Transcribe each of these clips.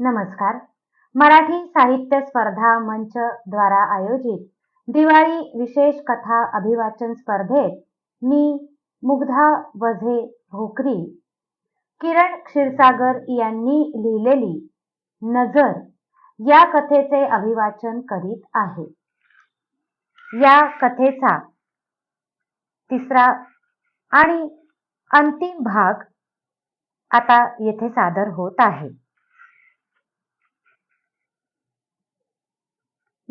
नमस्कार. मराठी साहित्य स्पर्धा मंच द्वारा आयोजित दिवाळी विशेष कथा अभिवाचन स्पर्धेत मी मुग्धा वझे भोकरी किरण क्षीरसागर यांनी लिहिलेली नजर या कथेचे अभिवाचन करीत आहे. या कथेचा तिसरा आणि अंतिम भाग आता येथे सादर होत आहे.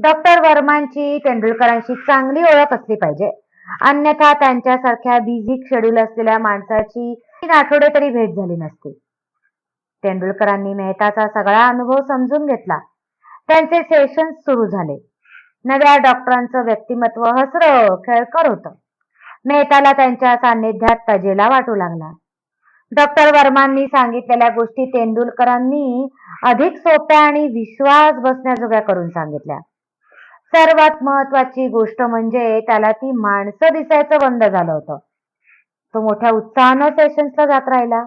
डॉक्टर वर्मांची तेंडुलकरांशी चांगली ओळख असली पाहिजे. अन्यथा त्यांच्यासारख्या बिझी शेड्यूल असलेल्या माणसाची तीन आठवडे तरी भेट झाली नसती. तेंडुलकरांनी मेहताचा सगळा अनुभव समजून घेतला. त्यांचे सेशन्स सुरू झाले. नव्या डॉक्टरांचं व्यक्तिमत्व हसर खेळकर होतं. मेहताला त्यांच्या सान्निध्यात तजेला वाटू लागला. डॉक्टर वर्मांनी सांगितलेल्या गोष्टी तेंडुलकरांनी अधिक सोप्या आणि विश्वास बसण्याजोग्या करून सांगितल्या. सर्वात महत्वाची गोष्ट म्हणजे त्याला ती माणसं दिसायचं बंद झालं होतं. तो मोठ्या उत्साहानं सेशन्सला जात राहिला.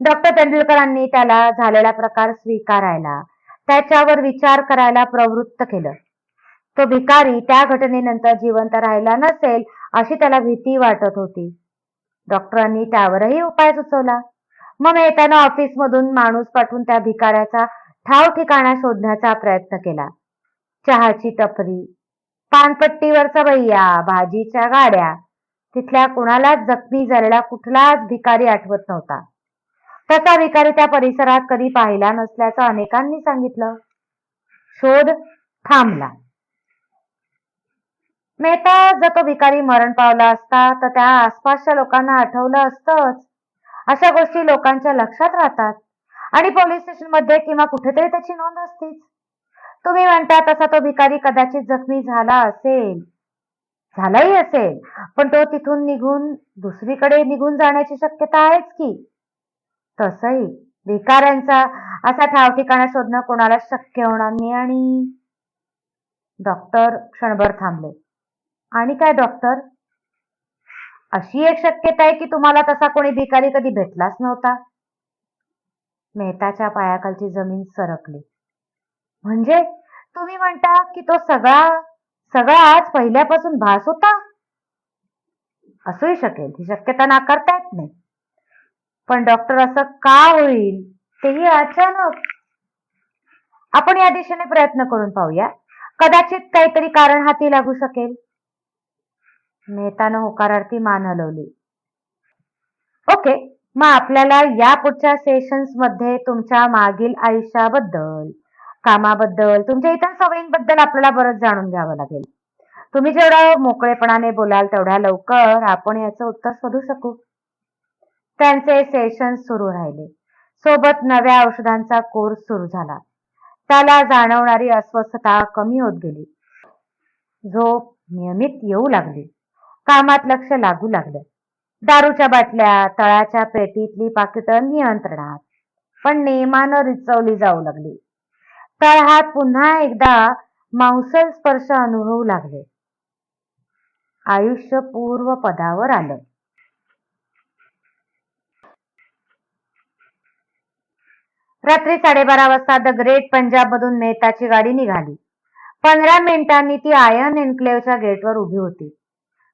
डॉक्टर तेंडुलकरांनी त्याला झालेला प्रकार स्वीकारायला त्याच्यावर विचार करायला प्रवृत्त केलं. तो भिकारी त्या घटनेनंतर जिवंत राहिला नसेल अशी त्याला भीती वाटत होती. डॉक्टरांनी त्यावरही उपाय सुचवला. मग येताना ऑफिसमधून माणूस पाठवून त्या भिकाऱ्याचा ठाव ठिकाणा शोधण्याचा प्रयत्न केला. चहाची टपरी पानपट्टीवरचा भैया भाजीच्या गाड्या तिथल्या कुणालाच जखमी झालेला कुठलाच भिकारी आठवत नव्हता. तसा भिकारी त्या परिसरात कधी पाहिला नसल्याचं अनेकांनी सांगितलं. शोध थांबला. मेहता जर तो भिकारी मरण पावला असता तर त्या आसपासच्या लोकांना आठवलं असतंच. अशा गोष्टी लोकांच्या लक्षात राहतात. आणि पोलीस स्टेशनमध्ये किंवा कुठेतरी त्याची नोंद असतीच. तुम्ही म्हणता तसा तो भिकारी कदाचित जखमी झाला असेल. झालाही असेल. पण तो तिथून निघून दुसरीकडे निघून जाण्याची शक्यता आहेच की? तसही भिकाऱ्यांचा असा ठाव ठिकाणा शोधणं कोणाला शक्य होणार नाही आणि डॉक्टर क्षणभर थांबले. आणि काय डॉक्टर? अशी एक शक्यता आहे की तुम्हाला तसा कोणी भिकारी कधी भेटलाच नव्हता. मेहताच्या पायाखालची जमीन सरकली. म्हणजे तुम्ही म्हणता की तो सगळा सगळा आज पहिल्यापासून भास होता? असूही शकेल ही शक्यता नाकारता येत नाही. पण डॉक्टर असं का होईल तेही अचानक. आपण या दिशेने प्रयत्न करून पाहूया. कदाचित काहीतरी कारण हाती लागू शकेल. मेहतानं होकारार्थी मान हलवली. ओके मग आपल्याला या पुढच्या सेशन्समध्ये तुमच्या मागील आयुष्याबद्दल. कामाबद्दल तुमच्या इतर सवयींबद्दल आपल्याला बरंच जाणून घ्यावं लागेल. तुम्ही जेवढं मोकळेपणाने बोलाल तेवढ्या लवकर आपण याचं उत्तर शोधू शकू. त्यांचे सेशन सुरू राहिले. सोबत नव्या औषधांचा कोर्स सुरू झाला. त्याला जाणवणारी अस्वस्थता कमी होत गेली. झोप नियमित येऊ लागली. कामात लक्ष लागू लागलं. दारूच्या बाटल्या तळाच्या पेटीतली पाकिटं नियंत्रणात. पण नेमानं रिचवली जाऊ लागली. तळहात पुन्हा एकदा मांसल स्पर्श अनुभवू लागले. आयुष्य पूर्व पदावर आलं. रात्री साडेबारा वाजता द ग्रेट पंजाब मधून मेहताची गाडी निघाली. पंधरा मिनिटांनी ती आयन एन्क्लेव्हच्या गेटवर उभी होती.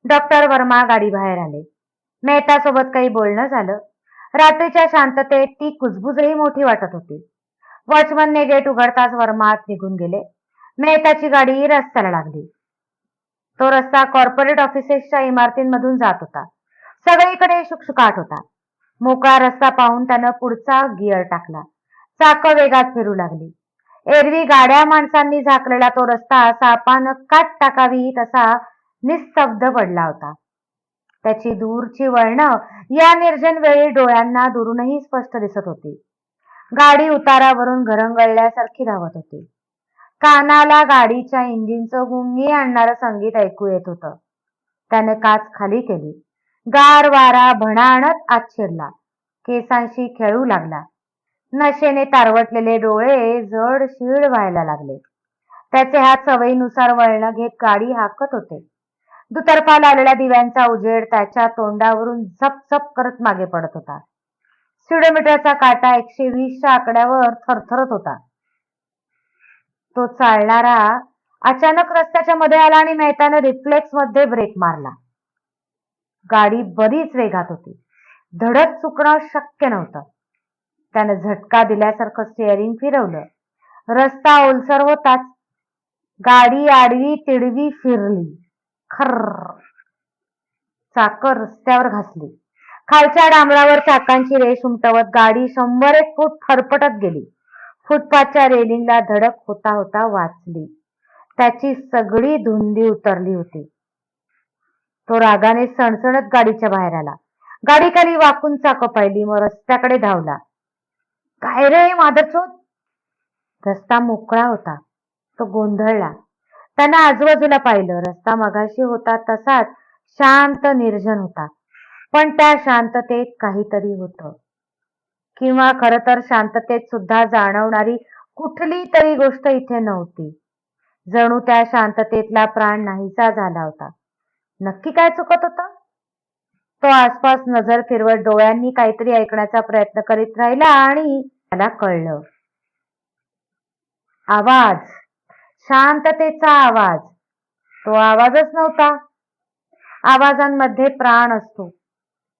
डॉक्टर वर्मा गाडी बाहेर आले. मेहता सोबत काही बोलणं झालं. रात्रीच्या शांततेत ती कुजबुजही मोठी वाटत होती. वॉचमनने गेट उघडताच वर्मात निघून गेले. मेहताची गाडी रस्त्याला लागली. तो रस्ता कॉर्पोरेट ऑफिसेसच्या इमारतींमधून जात होता. सगळीकडे शुकशुकाट होता. मोकळा रस्ता पाहून त्यानं पुढचा गिअर टाकला. चाक वेगात फिरू लागली. एरवी गाड्या माणसांनी झाकलेला तो रस्ता सापानं काट टाकावी तसा निस्तब्ध पडला होता. त्याची दूरची वळणं या निर्जन वेळी डोळ्यांना दुरूनही स्पष्ट दिसत होती. गाडी उतारावरून घरंगळल्यासारखी धावत होती. कानाला गाडीच्या इंजिनचं गुंगी आणणारं संगीत ऐकू येत होतं. त्याने काच खाली केली. गार वारा भणाणत आत शिरला. केसांशी खेळू लागला. नशेने तारवटलेले डोळे जड शीळ व्हायला लागले. त्याचे हात सवयीनुसार वळणं घेत गाडी हाकत होते. दुतर्फा लावलेल्या दिव्यांचा उजेड त्याच्या तोंडावरून झपझप करत मागे पडत होता. स्पीडोमीटरचा काटा एकशे वीसच्या आकड्यावर थरथरत होता. तो चालणारा अचानक रस्त्याच्या मध्ये आला आणि मेहतानं रिफ्लेक्समध्ये ब्रेक मारला. गाडी बरीच वेगात होती. धडक चुकणं शक्य नव्हतं. त्यानं झटका दिल्यासारखं स्टिअरिंग फिरवलं. रस्ता ओलसर होताच. गाडी आडवी तिडवी फिरली. खर्र. चाकर रस्त्यावर घासली. खालच्या डांबरावर चाकांची रेष उमटवत गाडी शंभर एक फूट फरफटत गेली. फुटपाथच्या रेलिंगला धडक होता होता वाचली. त्याची सगळी धुंदी उतरली होती. तो रागाने सणसणत गाडीच्या बाहेर आला. गाडी खाली वाकून चाक पाहिली मग रस्त्याकडे धावला. काय रे माधरचोत रस्ता मोकळा होता. तो गोंधळला. त्यानं आजूबाजूला पाहिलं. रस्ता मगाशी होता तसाच शांत निर्जन होता. पण त्या शांततेत काहीतरी होतं. किंवा खर तर शांततेत सुद्धा जाणवणारी कुठली तरी गोष्ट इथे नव्हती. जणू त्या शांततेतला प्राण नाहीसा झाला होता. नक्की काय चुकत होतं? तो आसपास नजर फिरवत डोळ्यांनी काहीतरी ऐकण्याचा प्रयत्न करीत राहिला आणि त्याला कळलं. आवाज. शांततेचा आवाज. तो आवाजच नव्हता. आवाजांमध्ये प्राण असतो.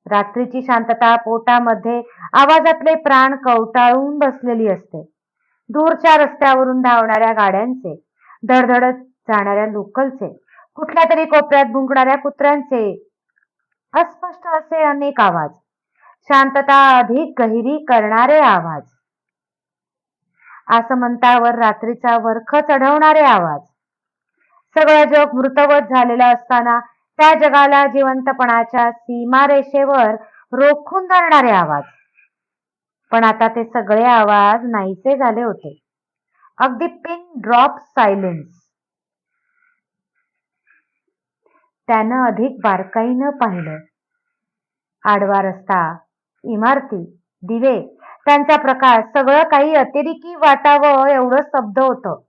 रात्रीची शांतता पोटामध्ये आवाजातले प्राण कवटाळून बसलेली असते. दूरच्या रस्त्यावरून धावणाऱ्या गाड्यांचे धडधडत जाणाऱ्या लोकलचे कुठल्या तरी कोपऱ्यात भुंकणाऱ्या कुत्र्यांचे अस्पष्ट असे अनेक आवाज. शांतता अधिक गहिरी करणारे आवाज. आसमंतावर रात्रीचा वरख चढवणारे आवाज. सगळं जग मृतवत झालेलं असताना त्या जगाला जिवंतपणाच्या सीमारेषेवर रोखून धरणारे आवाज. पण आता ते सगळे आवाज नाहीसे झाले होते. अगदी पिन ड्रॉप सायलेन्स त्यानं अधिक बारकाईनं पाहिलं. आडवा रस्ता इमारती दिवे त्यांचा प्रकाश सगळं काही अतिरेकी वाटावं एवढं शब्द होतं.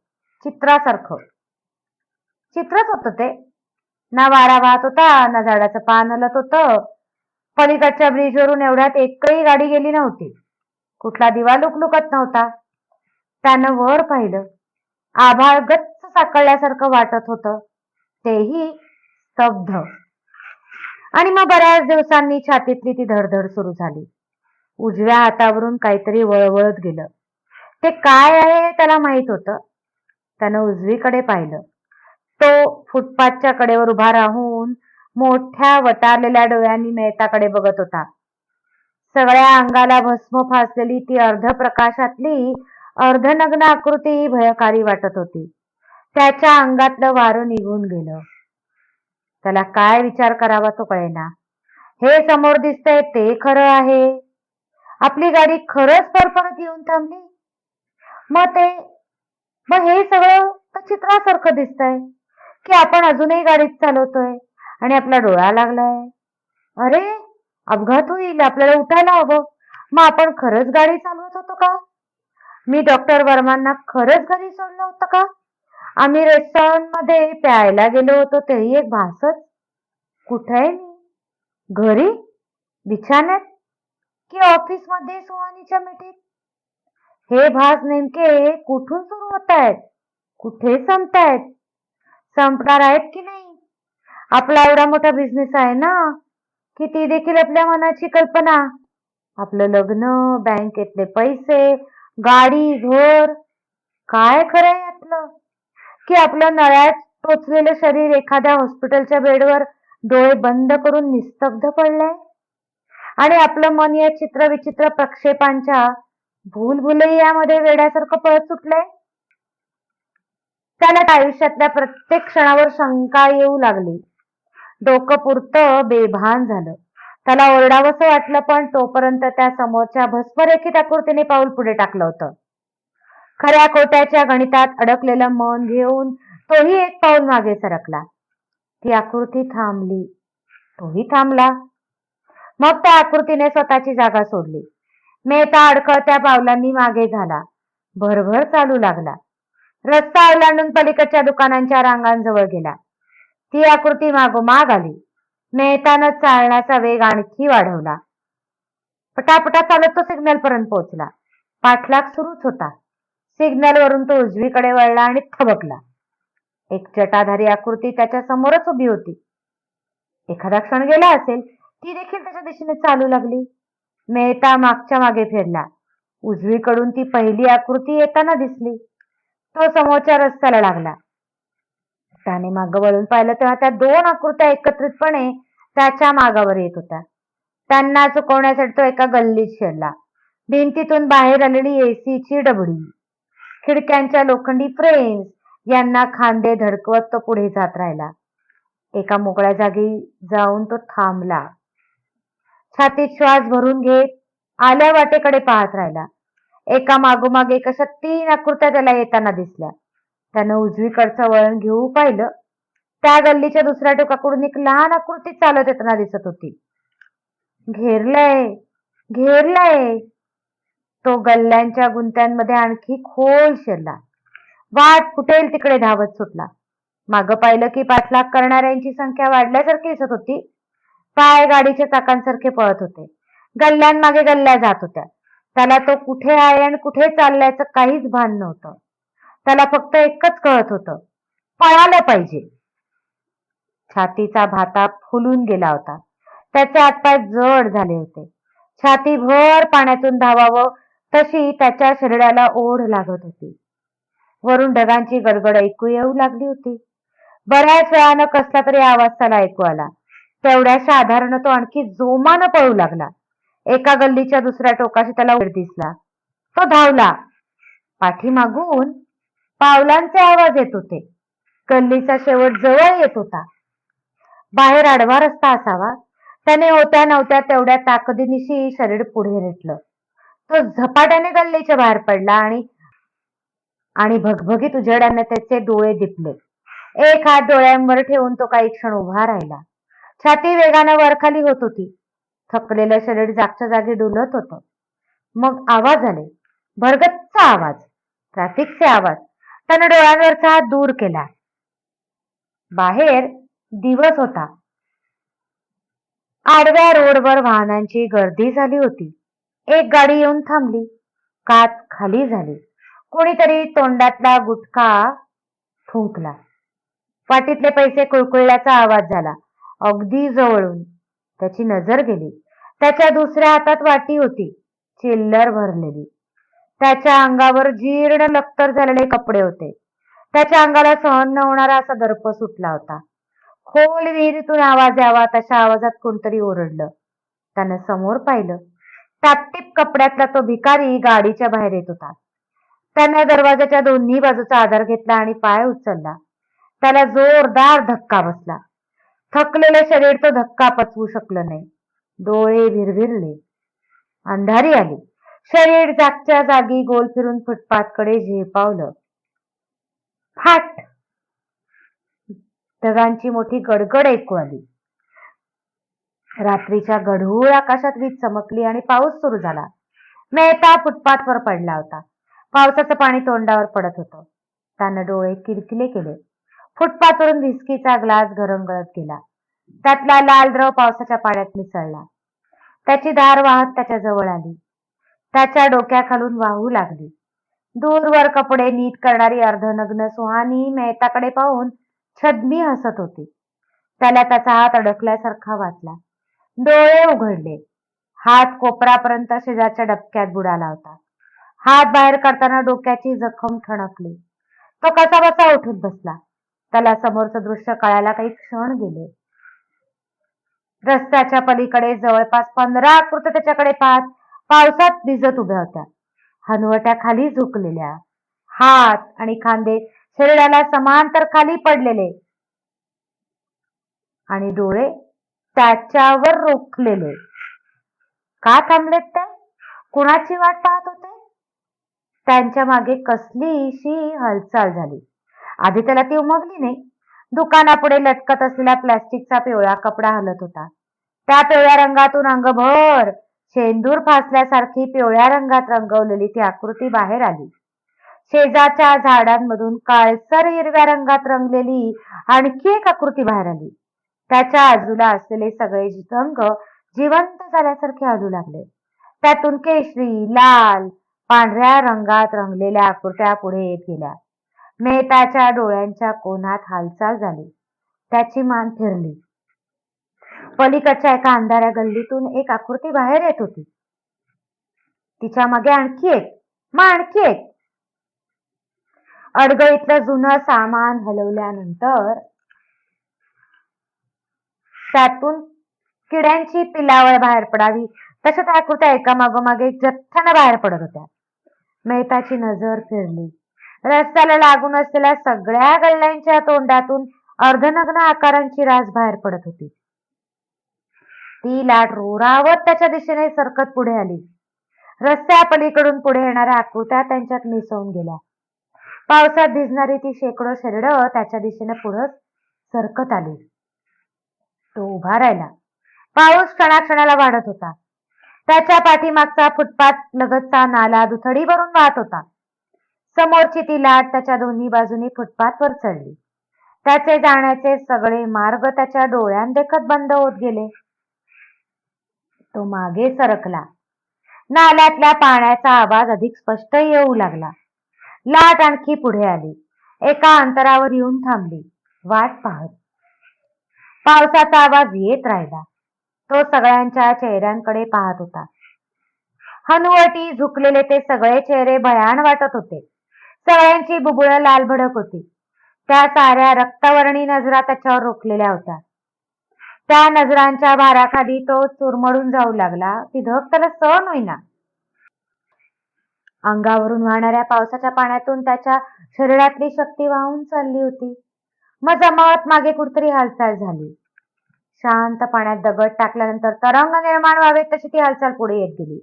चित्रासारखं. चित्रच होतं ते. ना वारा वाहत होता ना झाडाचं पान हलत होतं. पलीकडच्या ब्रिजवरून एवढ्यात एकही गाडी गेली नव्हती. कुठला दिवा लुकलुकत नव्हता. त्यानं वर पाहिलं. आभाळ गच्च साकळल्यासारखं वाटत होतं. तेही स्तब्ध. आणि मग बऱ्याच दिवसांनी छातीतली ती धडधड सुरू झाली. उजव्या हातावरून काहीतरी वळवळत गेलं. ते काय आहे हे त्याला माहीत होतं. त्यानं उजवीकडे पाहिलं. तो फुटपाथच्या कडेवर उभा राहून मोठ्या वटारलेल्या डोळ्यांनी मेहताकडे बघत होता. सगळ्या अंगाला भस्म फासलेली ती अर्ध प्रकाशातली अर्धनग्न आकृती भयकारी वाटत होती. त्याच्या अंगातलं वारं निघून गेलं. त्याला काय विचार करावा तो कळेना. हे समोर दिसतंय ते खरं आहे. आपली गाडी खरंच परफरत येऊन थांबली. मग ते मग हे सगळं चित्रासारखं दिसतंय. की आपण अजूनही गाडीत चालवतोय आणि आपला डोळा लागलाय. अरे अपघात होईल आपल्याला उठायला हवं. मग आपण खरंच गाडी चालवत होतो का? मी डॉक्टर वर्मांना खरंच घरी सोडलं होतं का? आम्ही रेस्टॉरंटमध्ये प्यायला गेलो होतो तेही एक भासच. कुठे आहे मी? घरी? बिछाण्यात की ऑफिसमध्ये सुहानीच्या मिठीत? हे भास नेमके कुठून सुरू होत आहेत कुठे संपतायत? संपणार आहेत की नाही? आपला एवढा मोठा बिझनेस आहे ना? की ती देखील आपल्या मनाची कल्पना. आपलं लग्न बँकेतले पैसे गाडी घर. काय खरं यातलं? की आपलं नळ्यात टोचलेलं शरीर एखाद्या हॉस्पिटलच्या बेडवर डोळे बंद करून निस्तब्ध पडलंय? आणि आपलं मन या चित्र विचित्र प्रक्षेपांच्या भूलभुलैयामध्ये वेड्यासारखं पळत सुटलंय? त्याला त्या आयुष्यातल्या प्रत्येक क्षणावर शंका येऊ लागली. डोकं पुरतं बेभान झालं. त्याला ओरडावंसं वाटलं पण तोपर्यंत त्या समोरच्या भस्मरेखित आकृतीने पाऊल पुढे टाकलं होतं. खऱ्या कोट्याच्या गणितात अडकलेलं मन घेऊन तोही एक पाऊल मागे सरकला. ती आकृती थांबली. तोही थांबला. मग त्या आकृतीने स्वतःची जागा सोडली. मेहता अडखळत्या पावलांनी मागे झाला. भरभर चालू लागला. रस्ता ओलांडून पलीकडच्या दुकानांच्या रांगांजवळ गेला. ती आकृती मागोमाग आली. मेहतानं चालण्याचा वेग आणखी वाढवला. पटापटा चालत तो सिग्नल पर्यंत पोहोचला. पाठलाग सुरूच होता. सिग्नल वरून तो उजवीकडे वळला आणि थबकला. एक जटाधारी आकृती त्याच्या समोरच उभी होती. एखादा क्षण गेला असेल ती देखील त्याच्या दिशेने चालू लागली. मेहता मागच्या मागे फिरला. उजवीकडून ती पहिली आकृती येताना दिसली. तो समोरच्या रस्त्याला लागला. त्याने मागं वळून पाहिलं तेव्हा त्या दोन आकृत्या एकत्रितपणे त्याच्या मागावर येत होत्या. त्यांना चुकवण्यासाठी तो एका गल्लीत शिरला. भिंतीतून बाहेर आलेली एसीची डबडी खिडक्यांच्या लोखंडी फ्रेम्स यांना खांदे धडकवत तो पुढे जात राहिला. एका मोकळ्या जागी जाऊन तो थांबला. छातीत श्वास भरून घेत आल्या वाटेकडे पाहत राहिला. एका मागोमाग एक अशा तीन आकृत्या त्याला येताना दिसल्या. त्यानं उजवीकडचं वळण घेऊ पाहिलं. त्या गल्लीच्या दुसऱ्या टोकाकडून एक लहान आकृती चालत येताना दिसत होती. घेरलंय घेरलंय. तो गल्ल्यांच्या गुंत्यांमध्ये आणखी खोल शिरला. वाट फुटेल तिकडे धावत सुटला. मागं पाहिलं की पाठलाग करणाऱ्यांची संख्या वाढल्यासारखी दिसत होती. पाय गाडीच्या चाकांसारखे पळत होते. गल्ल्यांमागे गल्ल्या जात होत्या. त्याला तो कुठे आहे आणि कुठे चालल्याचं काहीच भान नव्हतं. त्याला फक्त एकच कळत होतं. पळालं पाहिजे. छातीचा भाता फुलून गेला होता. त्याचे हातपाय जड झाले होते. छाती भर पाण्यातून धावावं तशी त्याच्या शरीराला ओढ लागत होती. वरून ढगांची गडगड ऐकू येऊ लागली होती. बऱ्याच वेळानं कसला तरी आवाज त्याला ऐकू आला. तेवढ्याशा आधारानं तो आणखी जोमानं पळू लागला. एका गल्लीच्या दुसऱ्या टोकाशी त्याला उड दिसला. तो धावला. पाठीमागून पावलांचे आवाज येत होते. गल्लीचा शेवट जवळ येत होता. बाहेर आडवा रस्ता असावा. त्याने होत्या नव्हत्या तेवढ्या ताकदीनिशी शरीर पुढे रेटलं तो झपाट्याने गल्लीच्या बाहेर पडला आणि आणि भगभगीत उजेडाने त्याचे डोळे दिपले. एक हात डोळ्यांवर ठेवून तो काही क्षण उभा राहिला. छाती वेगानं वरखाली होत होती. थकलेलं शरीर जागच्या जागी डुलत होतं. मग आवाज आले. भरगतचा आवाज. ट्रॅफिकचे आवाज. त्यानं डोळ्यांवरचा हात दूर केला. बाहेर दिवस होता. आडव्या रोडवर वाहनांची गर्दी झाली होती. एक गाडी येऊन थांबली. काच खाली झाली. कोणीतरी तोंडातला गुटखा फुंकला. पाटीतले पैसे कुळकुळल्याचा आवाज झाला. अगदी जवळून. त्याची नजर गेली. त्याच्या दुसऱ्या हातात वाटी होती. चिल्लर भरलेली. त्याच्या अंगावर जीर्ण लक्तर झालेले कपडे होते. त्याच्या अंगाला सहन न होणारा असा दर्प सुटला होता. खोल विहिरीतून आवाज यावा तशा आवाजात कोणतरी ओरडलं. त्यानं समोर पाहिलं. टापटीप कपड्यातला तो भिकारी गाडीच्या बाहेर येत होता. त्यानं दरवाजाच्या दोन्ही बाजूचा आधार घेतला आणि पाय उचलला. त्याला जोरदार धक्का बसला. थकलेलं शरीर तो धक्का पचवू शकलं नाही. डोळे भिरभिरले अंधारी आली. शरीर जागच्या जागी गोल फिरून फुटपाथकडे झेपावलं. फाट! ढगांची मोठी गडगड ऐकू आली. रात्रीच्या गढूळ आकाशात वीज चमकली आणि पाऊस सुरू झाला. मेहता फुटपाथवर पडला होता. पावसाचं पाणी तोंडावर पडत होतं. त्यानं डोळे किडकिले केले. फुटपाथवरून व्हिस्कीचा ग्लास घरंगळत गेला. त्यातला लाल द्रव पावसाच्या पाण्यात मिसळला. त्याची धार वाहत त्याच्याजवळ आली. त्याच्या डोक्याखालून वाहू लागली. दूरवर कपडे नीट करणारी अर्धनग्न सुहानी मेहताकडे पाहून छदमी हसत होती. त्याला त्याचा हात अडकल्यासारखा वाटला. डोळे उघडले. हात कोपरापर्यंत शेजारच्या डबक्यात बुडाला होता. हात बाहेर काढताना डोक्याची जखम ठणकली. तो कसा बसा उठून बसला. त्याला समोरचं दृश्य कळायला काही क्षण गेले. रस्त्याच्या पलीकडे जवळपास पंधरा आकृत त्याच्याकडे पाहत पावसात भिजत उभ्या होत्या. हनवट्या खाली झुकलेल्या. हात आणि खांदे शरीराला समांतर खाली पडलेले. आणि डोळे त्याच्यावर रोखलेले. का थांबलेत ते? कुणाची वाट पाहत होते? त्यांच्या मागे कसलीशी हालचाल झाली. आधी त्याला ती उमगली नाही. दुकानापुढे लटकत असलेला प्लॅस्टिकचा पिवळा कपडा हलत होता. त्या पिवळ्या रंगातून अंगभर शेंदूर फासल्यासारखी पिवळ्या रंगात रंगवलेली ती आकृती बाहेर आली. शेजाच्या झाडांमधून काळसर हिरव्या रंगात रंगलेली आणखी एक आकृती बाहेर आली. त्याच्या आजूला असलेले सगळे रंग जिवंत झाल्यासारखे हलू लागले. त्यातून केशरी लाल पांढऱ्या रंगात रंगलेल्या आकृत्या पुढे येत गेल्या. मेहताच्या डोळ्यांच्या कोणात हालचाल झाली? त्याची मान फिरली पलीकडच्या एका अंधाऱ्या गल्लीतून एक आकृती बाहेर येत होती. तिच्यामागे आणखी एक मग आणखी एक. अडगळीतलं जुनं सामान हलवल्यानंतर त्यातून किड्यांची पिलावळ बाहेर पडावी तशा त्या आकृत्या एकामागोमाग एक जथ्थानं बाहेर पडत होत्या. मेहताची नजर फिरली. रस्त्याला लागून असलेल्या सगळ्या गल्ल्यांच्या तोंडातून अर्धनग्न आकारांची रास बाहेर पडत होती. ती लाट रोरावत त्याच्या दिशेने सरकत पुढे आली. रस्त्या पलीकडून पुढे येणाऱ्या आकृत्या त्यांच्यात मिसळून गेल्या. पावसात भिजणारी ती शेकडो शरीर त्याच्या दिशेने पुढे सरकत आली. तो उभा राहिला. पाऊस क्षणाक्षणाला वाढत होता. त्याच्या पाठीमागचा फुटपाथ लगतचा नाला दुथडी भरून वाहत होता. समोरची ती लाट त्याच्या दोन्ही बाजूनी फुटपाथवर चढली. त्याचे जाण्याचे सगळे मार्ग त्याच्या डोळ्यांदेखत बंद होत गेले. तो मागे सरकला. नाल्यातल्या पाण्याचा आवाज अधिक स्पष्ट येऊ लागला. लाट आणखी पुढे आली. एका अंतरावर येऊन थांबली. वाट पाहत. पावसाचा आवाज येत राहिला. तो सगळ्यांच्या चेहऱ्यांकडे पाहत होता. हनुवटी झुकलेले ते सगळे चेहरे भयान वाटत होते. सगळ्यांची बुबुळं लाल भडक होती. त्या साऱ्या रक्तवर्णी नजरा त्याच्यावर रोखलेल्या होत्या. त्या नजरांच्या भाराखाली तो चुरमडून जाऊ लागला. ती धग त्याला सहन होईना. अंगावरून वाहणाऱ्या पावसाच्या पाण्यातून त्याच्या शरीरातली शक्ती वाहून चालली होती. मग जमावात मागे कुठतरी हालचाल झाली. शांत पाण्यात दगड टाकल्यानंतर तरंग निर्माण व्हावेत तशी ती हालचाल पुढे येत गेली.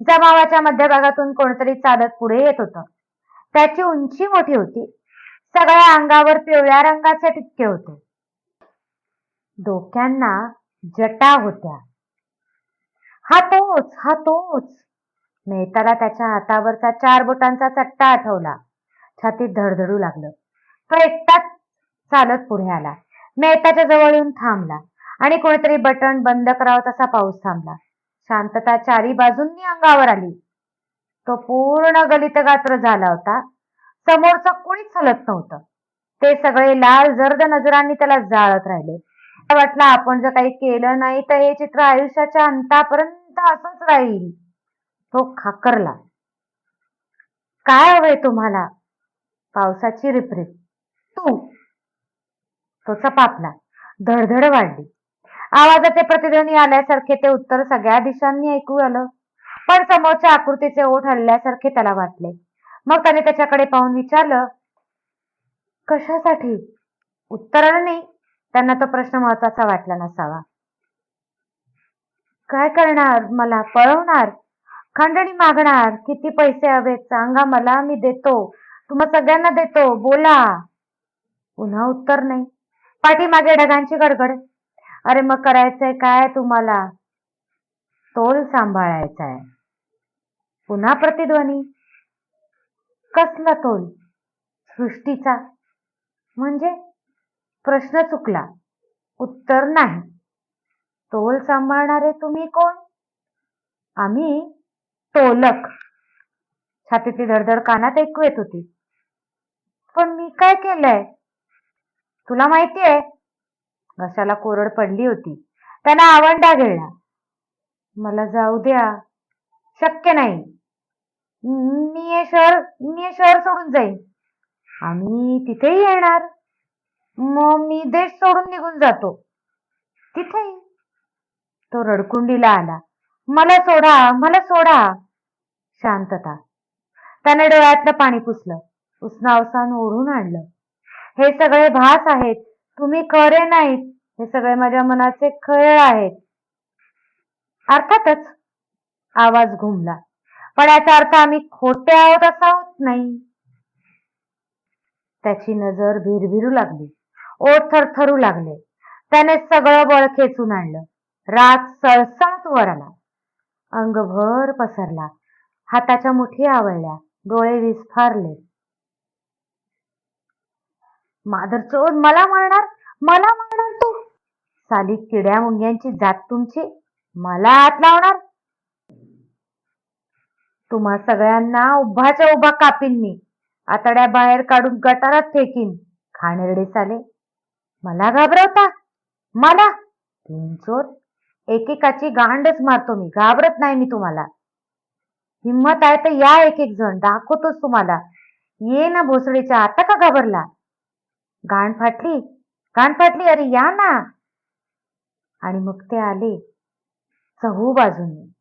जमावाच्या मध्यभागातून कोणतरी चालत पुढे येत होतं. त्याची उंची मोठी होती. सगळ्या अंगावर पिवळ्या रंगाचे टिपके होते. डोक्यांना जटा होत्या. हा तोच हा तोच. मेहताला त्याच्या हातावरचा चार बोटांचा चट्टा आठवला. छातीत धडधडू लागलं. तो एकटाच चालत पुढे आला. मेहताच्या जवळ येऊन थांबला आणि कोणीतरी बटन बंद करावं तसा पाऊस थांबला. शांतता चारी बाजूंनी अंगावर आली. तो पूर्ण गलितगात्र झाला होता. समोरचं कोणीच हलत नव्हतं. ते सगळे लाल जर्द नजरांनी त्याला जाळत राहिले. वाटलं आपण जर काही केलं नाही तर हे चित्र आयुष्याच्या अंतापर्यंत असंच राहील. तो खाकरला. काय हवंय तुम्हाला? पावसाची रिपरिप. तू. तो चपापला. धडधड वाढली. आवाजाचे प्रतिध्वनी आल्यासारखे ते उत्तर सगळ्या दिशांनी ऐकू आलं. पण समोरच्या आकृतीचे ओठ हल्ल्यासारखे त्याला वाटले. मग त्याने त्याच्याकडे पाहून विचारलं कशासाठी? उत्तर नाही. त्यांना तो प्रश्न महत्त्वाचा वाटला नसावा. काय करणार? मला पळवणार? खंडणी मागणार? किती पैसे हवेत? सांगा मला मी देतो. तुम्हा सगळ्यांना देतो. बोला. पुन्हा उत्तर नाही. पाठीमागे ढगांची गडगड. अरे मग करायचंय काय तुम्हाला? तोल सांभाळायचा आहे पुन्हा प्रतिध्वनी. कसला तोल सृष्टीचा. म्हणजे? प्रश्न चुकला. उत्तर नाही. तोल सांभाळणारे तुम्ही कोण? आम्ही तोलक. छातीची धडधड कानात ऐकू येत होती. पण मी काय केलंय? तुला माहितीये घशाला कोरड पडली होती. त्यानं आवंडा गिळला मला जाऊ द्या. शक्य नाही. मी हे शहर मी हे शहर सोडून जाईन. आम्ही तिथेही येणार. मग मी देश सोडून निघून जातो. तिथेही. तो रडकुंडीला आला. मला सोडा मला सोडा. शांतता. त्याने डोळ्यातलं पाणी पुसलं. उष्णावसान ओढून आणलं. हे सगळे भास आहेत. तुम्ही खरे नाहीत. हे सगळे माझ्या मनाचे खेळ आहेत. अर्थातच आवाज घुमला. पण याचा अर्थ आम्ही खोटे आहोत असा होत नाही. त्याची नजर भिरभिरू लागली. ओठ थरथरू लागले. त्याने सगळं बळ खेचून आणलं. रात सळसळत वर आला. अंगभर पसरला. हाताच्या मुठी आवळल्या. डोळे विस्फारले. माधरचोद मला मारणार? मला मारणार तू? साली किड्या मुंग्यांची जात तुमची. मला हात लावणार? तुम्हा सगळ्यांना उभाच्या उभा कापीन मी. आतड्या बाहेर काढून गटारात फेकीन. खाणेरडे साले मला घाबरवता? मला? चोर. एकेकाची गांडच मारतो मी. घाबरत नाही मी तुम्हाला. हिंमत आहे तर या एक एक जण. दाखवतोच तुम्हाला. ये ना भोसडीच्या आता का घाबरला? गाण फाटली. गाण फाटली. अरे या ना. आणि मग ते आले. चहू बाजूने.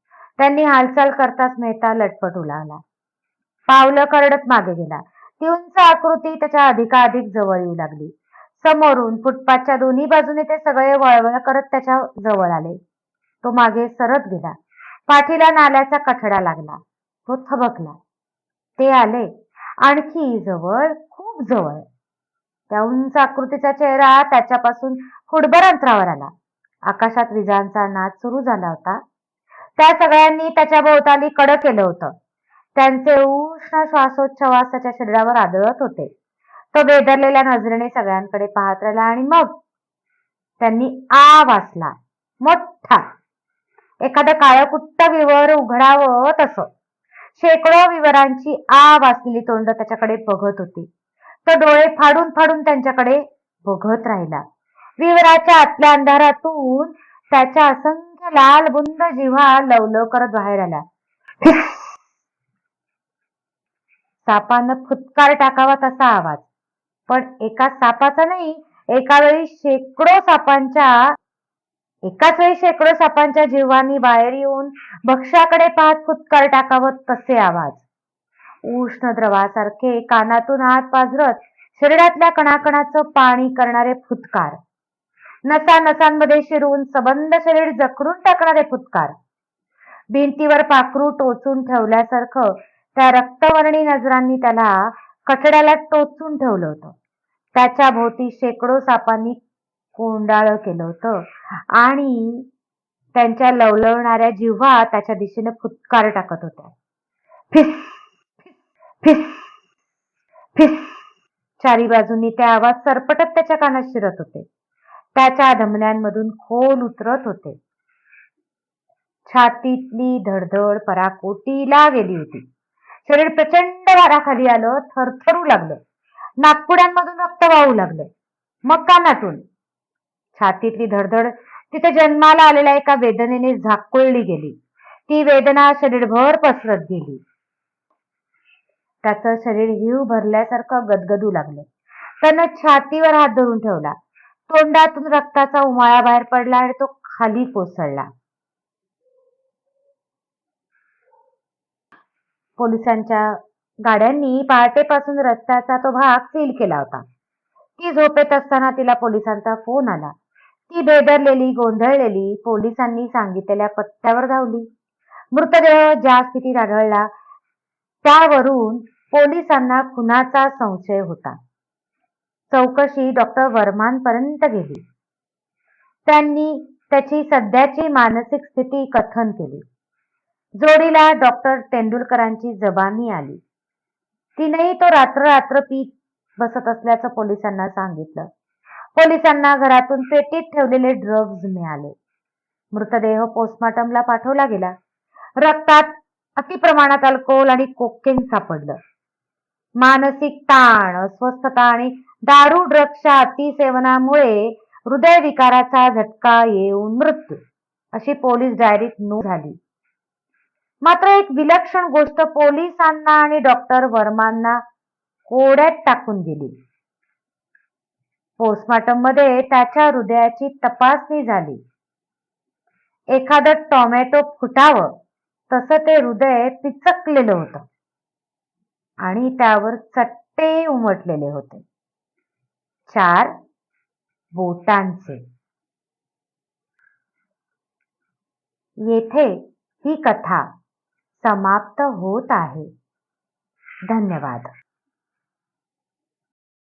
त्यांनी हालचाल करताच मेहता लटपट उलावला पावलं करडत मागे गेला. ती उंच आकृती त्याच्या अधिकाधिक जवळ येऊ लागली. समोरून फुटपाथच्या दोन्ही बाजूने ते सगळे वळवळ करत त्याच्याजवळ आले. तो मागे सरत गेला. पाठीला नाल्याचा कठडा लागला. तो थबकला. ते आले. आणखी जवळ खूप जवळ. त्या उंच आकृतीचा चेहरा त्याच्यापासून फुटबर अंतरावर आला. आकाशात विजांचा नाच सुरू झाला होता. त्या सगळ्यांनी त्याच्या भोवताली कडं केलं होतं. त्यांचे उष्ण श्वासोच्छवास त्याच्या शरीरावर आदळत होते. तो बेदरलेल्या नजरेने सगळ्यांकडे पाहत राहिला आणि मग त्यांनी आ वाचला मोठा. एखादं काळं कुट्ट विवर उघडावं तसं. शेकडो विवरांची आ वाचलेली तोंड त्याच्याकडे बघत होती. तो डोळे फाडून फाडून त्यांच्याकडे बघत राहिला. विवराच्या आतल्या अंधारातून त्याच्या असंख्य लाल बुंद जिव्हा लवलव करत बाहेर आला. सापानं फुतकार टाकावा तसा आवाज. पण एका सापाचा नाही एका वेळी शेकडो सापांच्या एकाच वेळी शेकडो सापांच्या जीवांनी बाहेर येऊन भक्ष्याकडे पाहत फुतकार टाकावं तसे आवाज. उष्ण द्रवासारखे कानातून आत पाझरत शरीरातल्या कणाकणाचं पाणी करणारे फुतकार नसा नसांमध्ये शिरून सबंध शरीर जखरून टाकणारे फुतकार भिंतीवर पाखरू टोचून ठेवल्यासारखं त्या रक्तवर्णी नजरांनी त्याला कठड्याला टोचून ठेवलं होतं. त्याच्या भोवती शेकडो सापांनी कोंडाळ केलं होतं आणि त्यांच्या लवलवणाऱ्या जिव्हा त्याच्या दिशेने फुतकार टाकत होत्या. फिस फिस फिस. चारी बाजूंनी ते आवाज सरपटत त्याच्या कानात शिरत होते. त्याच्या धमन्यांमधून खोल उतरत होते. छातीतली धडधड पराकोटीला गेली होती. शरीर प्रचंड वाराखाली आलं थरथरू लागलं. नागपुड्यांमधून रक्त वाहू लागलं. मग कानातून छातीतली धडधड तिथे जन्माला आलेल्या एका वेदनेने झाकोळली गेली. ती वेदना शरीरभर पसरत गेली. त्याचं शरीर हिव भरल्यासारखं गदगदू लागलं. त्यानं छातीवर हात धरून ठेवला. तोंडातून रक्ताचा उमाळा बाहेर पडला आणि तो खाली कोसळला. पोलिसांच्या गाड्यांनी पहाटेपासून रस्त्याचा तो भाग सील केला होता. ती झोपेत असताना तिला पोलिसांचा फोन आला. ती बेदरलेली गोंधळलेली पोलिसांनी सांगितलेल्या पत्त्यावर धावली. मृतदेह ज्या स्थितीत आढळला त्यावरून पोलिसांना खुनाचा संशय होता. चौकशी डॉक्टर वर्मांपर्यंत गेली. त्यांनी त्याची सध्याची मानसिक स्थिती कथन केली. जोडीला डॉक्टर तेंडुलकरांची जबानी आली. तिनेही तो रात्र रात्र पीक बसत असल्याचं पोलिसांना सांगितलं. पोलिसांना घरातून पेटीत ठेवलेले ड्रग्ज मिळाले. मृतदेह पोस्टमॉर्टमला पाठवला गेला. रक्तात अतिप्रमाणात अल्कोहोल आणि कोकेन सापडलं. मानसिक ताण अस्वस्थता आणि दारू ड्रग्सच्या अतिसेवनामुळे हृदयविकाराचा झटका येऊन मृत्यू अशी पोलीस डायरीत नोंद झाली. मात्र एक विलक्षण गोष्ट पोलिसांना आणि डॉक्टर वर्मांना कोड्यात टाकून गेली. पोस्टमॉर्टममध्ये त्याच्या हृदयाची तपासणी झाली. एखादं टॉमॅटो फुटावं तसं ते हृदय पिचकलेलं होतं. आणि त्यावर चट्टे उमटलेले होते. चार बोटांचे. येथे ही कथा समाप्त होत आहे. धन्यवाद.